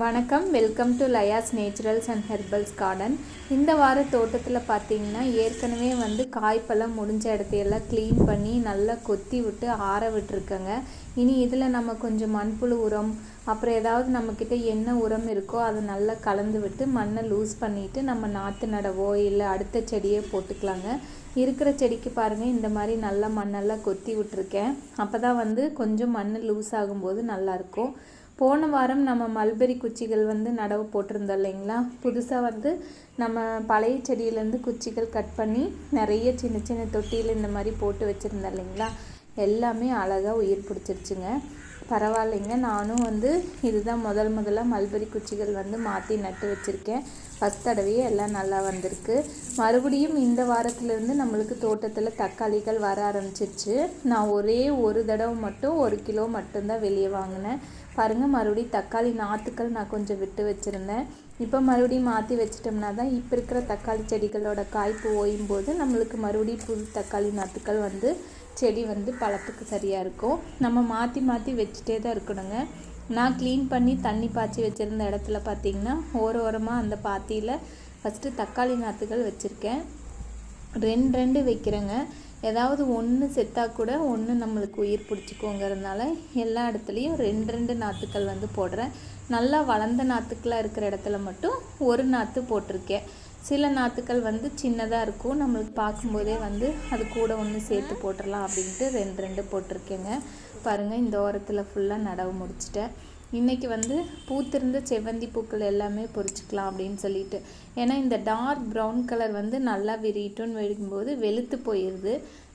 வணக்கம். Welcome to Laya's naturals and herbals garden இந்த வார தோட்டத்தில் பார்த்தீங்கன்னா ஏற்கனவே வந்து காய்ப்பெல்லாம் முடிஞ்ச இடத்தையெல்லாம் க்ளீன் பண்ணி நல்லா கொத்தி விட்டு ஆற விட்டுருக்கேங்க. இனி இதில் நம்ம கொஞ்சம் மண்புழு உரம் அப்புறம் ஏதாவது நம்மக்கிட்ட என்ன உரம் இருக்கோ அதை நல்லா கலந்து விட்டு மண்ணை லூஸ் பண்ணிவிட்டு நம்ம நாற்று நடவோ இல்லை அடுத்த செடியே போட்டுக்கலாங்க. இருக்கிற செடிக்கு பாருங்கள் இந்த மாதிரி நல்லா மண்ணெல்லாம் கொத்தி விட்டுருக்கேன். அப்போ தான் வந்து கொஞ்சம் மண் லூஸ் ஆகும்போது நல்லாயிருக்கும் போன வாரம் நம்ம மல்பெரி குச்சிகள் வந்து நடவு போட்டிருந்தோம் இல்லைங்களா? புதுசாக வந்து நம்ம பழைய செடியிலேருந்து குச்சிகள் கட் பண்ணி நிறைய சின்ன சின்ன தொட்டியில் இந்த மாதிரி போட்டு வச்சுருந்தோம் இல்லைங்களா? எல்லாமே அழகாக உயிர் பிடிச்சிருச்சுங்க. பரவாயில்லைங்க. நானும் வந்து இதுதான் முதல் முதலாக மல்பெரி குச்சிகள் வந்து மாற்றி நட்டு வச்சுருக்கேன். ஃபஸ்ட் தடவையே எல்லாம் நல்லா வந்திருக்கு. மறுபடியும் இந்த வாரத்துலேருந்து நம்மளுக்கு தோட்டத்தில் தக்காளிகள் வர ஆரம்பிச்சிருச்சு. நான் ஒரே ஒரு தடவை மட்டும் ஒரு கிலோ மட்டும்தான் வெளியே வாங்கினேன். பாருங்கள் மறுபடியும் தக்காளி நாற்றுக்கள் நான் கொஞ்சம் விட்டு வச்சுருந்தேன். இப்போ மறுபடியும் மாற்றி வச்சிட்டோம்னா தான் இப்போ இருக்கிற தக்காளி செடிகளோட காய்ப்பு ஓயும் போது நம்மளுக்கு மறுபடியும் புது தக்காளி நாற்றுக்கள் வந்து செடி வந்து பழத்துக்கு சரியாக இருக்கும். நம்ம மாற்றி மாற்றி வச்சுட்டே தான் இருக்கணுங்க. நான் க்ளீன் பண்ணி தண்ணி பாய்ச்சி வச்சுருந்த இடத்துல பார்த்திங்கன்னா ஓர ஓரமாக அந்த பாத்தியில் ஃபஸ்ட்டு தக்காளி நாற்றுகள் வச்சுருக்கேன். ரெண்டு ரெண்டு வைக்கிறேங்க. ஏதாவது ஒன்று செத்தாக கூட ஒன்று நம்மளுக்கு உயிர் பிடிச்சிக்கோங்கிறதுனால எல்லா இடத்துலையும் ரெண்டு ரெண்டு நாற்றுக்கள் வந்து போடுறேன். நல்லா வளர்ந்த நாற்றுக்களாக இருக்கிற இடத்துல மட்டும் ஒரு நாற்று போட்டிருக்கேன். சில நாற்றுக்கள் வந்து சின்னதாக இருக்கும். நம்மளுக்கு பார்க்கும்போதே வந்து அது கூட ஒன்று சேர்த்து போட்டுடலாம் அப்படின்ட்டு ரெண்டு ரெண்டு போட்டிருக்கேங்க. பாருங்கள் இந்த ஓரத்தில் ஃபுல்லாக நடவு முடிச்சிட்டேன். இன்றைக்கி வந்து பூத்திருந்த செவ்வந்தி பூக்கள் எல்லாமே பொறிச்சிக்கலாம் அப்படின்னு சொல்லிட்டு. ஏன்னா இந்த டார்க் ப்ரௌன் கலர் வந்து நல்லா விரிட்டுன்னு வெடிக்கும்போது வெளுத்து போயிடுது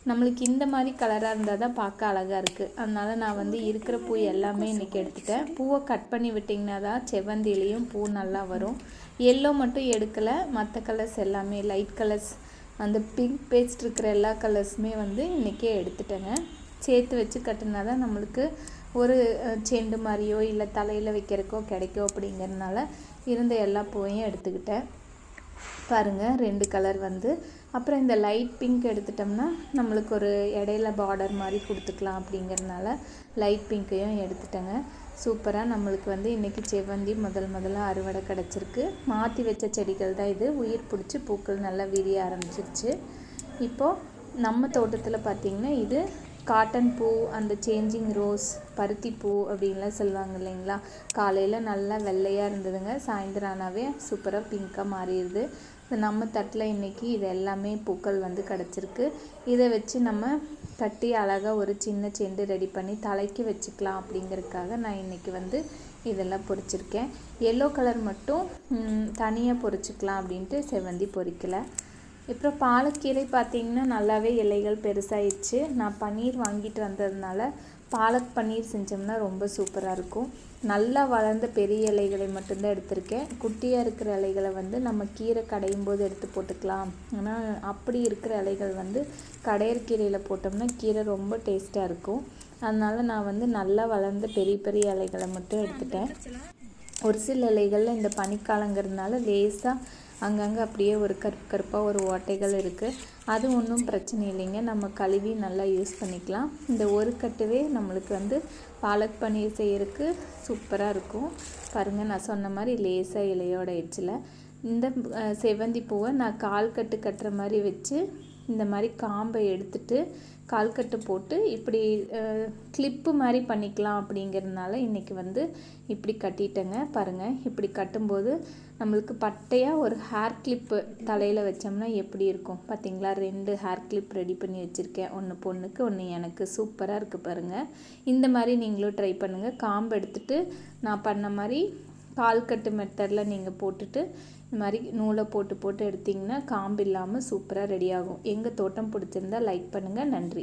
நம்மளுக்கு இந்த மாதிரி கலராக இருந்தால் தான் பார்க்க அழகாக இருக்குது அதனால் நான் வந்து இருக்கிற பூ எல்லாமே இன்றைக்கி எடுத்துட்டேன். பூவை கட் பண்ணி விட்டிங்கன்னா தான் செவ்வந்திலையும் பூ நல்லா வரும். எல்லோ மட்டும் எடுக்கலை. மற்ற கலர்ஸ் எல்லாமே லைட் கலர்ஸ் அந்த பிங்க் பேஸ்ட் இருக்கிற எல்லா கலர்ஸுமே வந்து இன்றைக்கே எடுத்துட்டேங்க. சேர்த்து வச்சு கட்டினா தான் நம்மளுக்கு ஒரு செண்டு மாதிரியோ இல்லை தலையில் வைக்கிறக்கோ கிடைக்கும் அப்படிங்கிறதுனால இருந்த எல்லா பூவையும் எடுத்துக்கிட்டேன். பாருங்கள் ரெண்டு கலர் வந்து. அப்புறம் இந்த லைட் பிங்க் எடுத்துட்டோம்னா நம்மளுக்கு ஒரு இடையில பார்டர் மாதிரி கொடுத்துக்கலாம் அப்படிங்கிறதுனால லைட் பிங்க்கையும் எடுத்துட்டேங்க. சூப்பராக நம்மளுக்கு வந்து இன்றைக்கி செவ்வந்தி முதல் முதல்ல அறுவடை கிடச்சிருக்கு. மாற்றி வச்ச செடிகள் தான் இது. உயிர் பிடிச்சி பூக்கள் நல்லா விரிய ஆரம்பிச்சிருச்சு. இப்போது நம்ம தோட்டத்தில் பார்த்திங்கன்னா இது காட்டன் பூ அந்த சேஞ்சிங் ரோஸ் பருத்தி பூ அப்படின்லாம் சொல்லுவாங்க இல்லைங்களா? காலையில் நல்லா வெள்ளையாக இருந்ததுங்க. சாயந்தரம் ஆனாவே சூப்பராக பிங்க்காக மாறிடுது. நம்ம தட்டில் இன்றைக்கி இது எல்லாமே பூக்கள் வந்து கிடச்சிருக்கு. இதை வச்சு நம்ம கட்டி அழகாக ஒரு சின்ன செண்டு ரெடி பண்ணி தலைக்கு வச்சுக்கலாம் அப்படிங்கிறதுக்காக நான் இன்றைக்கி வந்து இதெல்லாம் பொறிச்சிருக்கேன் எல்லோ கலர் மட்டும் தனியாக பொறிச்சிக்கலாம் அப்படின்ட்டு செவ்வந்தி பொறிக்கலை அப்புறம் பாலக்கீரை பார்த்திங்கன்னா நல்லாவே இலைகள் பெருசாகிடுச்சு நான் பன்னீர் வாங்கிட்டு வந்ததுனால பாலக் பன்னீர் செஞ்சோம்னா ரொம்ப சூப்பராக இருக்கும். நல்லா வளர்ந்த பெரிய இலைகளை மட்டும்தான் எடுத்திருக்கேன். குட்டியாக இருக்கிற இலைகளை வந்து நம்ம கீரை கடையும் போது எடுத்து போட்டுக்கலாம். ஆனால் அப்படி இருக்கிற இலைகள் வந்து கடையர் கீரையில் போட்டோம்னா கீரை ரொம்ப டேஸ்ட்டாக இருக்கும். அதனால் நான் வந்து நல்லா வளர்ந்த பெரிய பெரிய இலைகளை மட்டும் எடுத்துட்டேன். ஒரு சில இலைகளில் இந்த பனிக்காலங்கிறதுனால லேசாக அங்கங்கே அப்படியே ஒரு கருப்பு கருப்பாக ஒரு ஓட்டைகள் இருக்குது அது ஒன்றும் பிரச்சனை இல்லைங்க. நம்ம கழுவி நல்லா யூஸ் பண்ணிக்கலாம். இந்த ஒரு கட்டுவே நம்மளுக்கு வந்து பாலக் பன்னீர் செய்கிறதுக்கு சூப்பராக இருக்கும். பாருங்கள் நான் சொன்ன மாதிரி லேசாக இலையோட எச்சில் இந்த செவ்வந்தி பூவை நான் கால் கட்டு கட்டுற மாதிரி வச்சு இந்த மாதிரி காம்பை எடுத்துட்டு கால்கட்டு போட்டு இப்படி கிளிப்பு மாதிரி பண்ணிக்கலாம் அப்படிங்கிறதுனால இன்றைக்கி வந்து இப்படி கட்டிட்டேங்க. பாருங்கள் இப்படி கட்டும்போது நம்மளுக்கு பட்டையாக ஒரு ஹேர் கிளிப்பு தலையில் வச்சோம்னா எப்படி இருக்கும்? பார்த்தீங்களா ரெண்டு ஹேர் கிளிப் ரெடி பண்ணி வச்சுருக்கேன். ஒன்று பொண்ணுக்கு ஒன்று எனக்கு. சூப்பராக இருக்குது பாருங்கள் இந்த மாதிரி நீங்களும் ட்ரை பண்ணுங்கள் காம்பு எடுத்துகிட்டு நான் பண்ண மாதிரி கால் கட்டு மெத்தடில் நீங்கள் போட்டுட்டு இந்த மாதிரி நூலை போட்டு போட்டு எடுத்திங்கன்னா காம்பு இல்லாமல் சூப்பராக ரெடி ஆகும். எங்கள் தோட்டம் பிடிச்சிருந்தா லைக் பண்ணுங்கள் நன்றி.